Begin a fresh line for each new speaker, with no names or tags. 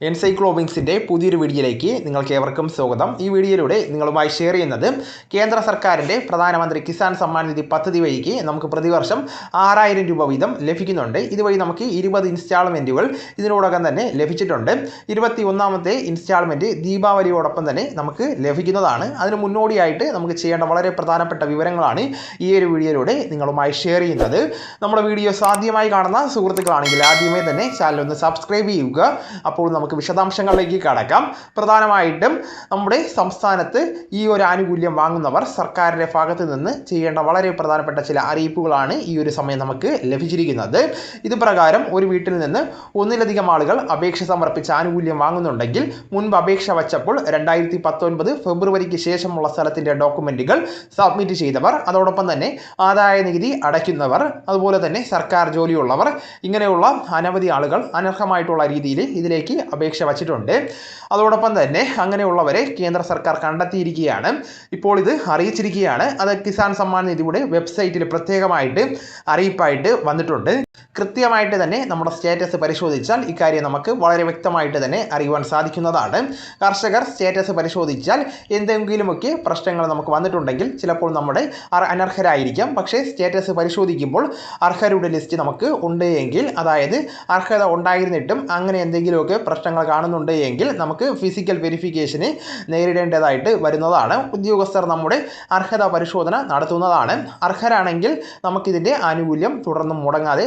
എൻസൈക്ലോബിങ്സിന്റെ പുതിയൊരു വീഡിയോയിലേക്ക് നിങ്ങൾക്ക് ഏവർക്കും സ്വാഗതം. ഈ വീഡിയോയിലൂടെ നിങ്ങളുമായി ഷെയർ ചെയ്യുന്നത് കേന്ദ്ര സർക്കാരിന്റെ പ്രധാനമന്ത്രി കിസാൻ സമ്മാൻ നിധി പദ്ധതി വഴിക്ക് നമുക്ക് പ്രതിവർഷം ആറായിരം രൂപ വീതം ലഭിക്കുന്നുണ്ട്. ഇതുവഴി നമുക്ക് ഇരുപത് ഇൻസ്റ്റാൾമെന്റുകൾ ഇതിനോടകം തന്നെ ലഭിച്ചിട്ടുണ്ട്. ഇരുപത്തി ഒന്നാമത്തെ ഇൻസ്റ്റാൾമെന്റ് ദീപാവലിയോടൊപ്പം തന്നെ നമുക്ക് ലഭിക്കുന്നതാണ്. അതിന് മുന്നോടിയായിട്ട് നമുക്ക് ചെയ്യേണ്ട വളരെ പ്രധാനപ്പെട്ട വിവരങ്ങളാണ് ഈ ഒരു വീഡിയോയിലൂടെ നിങ്ങളുമായി ഷെയർ ചെയ്യുന്നത്. നമ്മുടെ വീഡിയോ സാധ്യമായി കാണുന്ന സുഹൃത്തുക്കളാണെങ്കിൽ ആദ്യമേ തന്നെ ചാനൽ ഒന്ന് സബ്സ്ക്രൈബ് ചെയ്യുക. അപ്പോൾ നമുക്ക് വിശദാംശങ്ങളിലേക്ക് കടക്കാം. പ്രധാനമായിട്ടും നമ്മുടെ സംസ്ഥാനത്ത് ഈ ഒരു ആനുകൂല്യം വാങ്ങുന്നവർ സർക്കാരിന്റെ ഭാഗത്ത് നിന്ന് ചെയ്യേണ്ട വളരെ പ്രധാനപ്പെട്ട ചില അറിയിപ്പുകളാണ് ഈ ഒരു സമയം നമുക്ക് ലഭിച്ചിരിക്കുന്നത്. ഇത് പ്രകാരം ഒരു വീട്ടിൽ നിന്ന് ഒന്നിലധികം ആളുകൾ അപേക്ഷ സമർപ്പിച്ച് ആനുകൂല്യം വാങ്ങുന്നുണ്ടെങ്കിൽ മുൻപ് അപേക്ഷ വച്ചപ്പോൾ രണ്ടായിരത്തി പത്തൊൻപത് ഫെബ്രുവരിക്ക് ശേഷമുള്ള സ്ഥലത്തിന്റെ ഡോക്യുമെന്റുകൾ സബ്മിറ്റ് ചെയ്തവർ അതോടൊപ്പം തന്നെ ആദായ നികുതി അടയ്ക്കുന്നവർ അതുപോലെ തന്നെ സർക്കാർ ജോലിയുള്ളവർ ഇങ്ങനെയുള്ള അനവധി ആളുകൾ അനർഹമായിട്ടുള്ള രീതിയിൽ ഇതിലേക്ക് അപേക്ഷ വച്ചിട്ടുണ്ട്. അതോടൊപ്പം തന്നെ അങ്ങനെയുള്ളവരെ കേന്ദ്ര സർക്കാർ കണ്ടെത്തിയിരിക്കുകയാണ്. ഇപ്പോൾ ഇത് അറിയിച്ചിരിക്കുകയാണ്. അത് കിസാൻ സമ്മാൻ നിധിയുടെ വെബ്സൈറ്റിൽ പ്രത്യേകമായിട്ട് അറിയിപ്പായിട്ട് വന്നിട്ടുണ്ട്. കൃത്യമായിട്ട് തന്നെ നമ്മുടെ സ്റ്റേറ്റസ് പരിശോധിച്ചാൽ ഇക്കാര്യം നമുക്ക് വളരെ വ്യക്തമായിട്ട് തന്നെ അറിയുവാൻ സാധിക്കുന്നതാണ്. കർഷകർ സ്റ്റേറ്റസ് പരിശോധിച്ചാൽ എന്തെങ്കിലുമൊക്കെ പ്രശ്നങ്ങൾ നമുക്ക് വന്നിട്ടുണ്ടെങ്കിൽ ചിലപ്പോൾ നമ്മുടെ അനർഹരായിരിക്കാം. പക്ഷേ സ്റ്റേറ്റസ് പരിശോധിക്കുമ്പോൾ അർഹരുടെ ലിസ്റ്റ് നമുക്ക് ഉണ്ട് എങ്കിൽ അതായത് അർഹത ഉണ്ടായിരുന്നിട്ടും അങ്ങനെ എന്തെങ്കിലുമൊക്കെ പ്രശ്നങ്ങൾ കാണുന്നുണ്ട് എങ്കിൽ നമുക്ക് ഫിസിക്കൽ വെരിഫിക്കേഷന് നേരിടേണ്ടതായിട്ട് വരുന്നതാണ്. ഉദ്യോഗസ്ഥർ നമ്മുടെ അർഹത പരിശോധന നടത്തുന്നതാണ്. അർഹരാണെങ്കിൽ നമുക്കിതിന്റെ ആനുകൂല്യം തുടർന്നും മുടങ്ങാതെ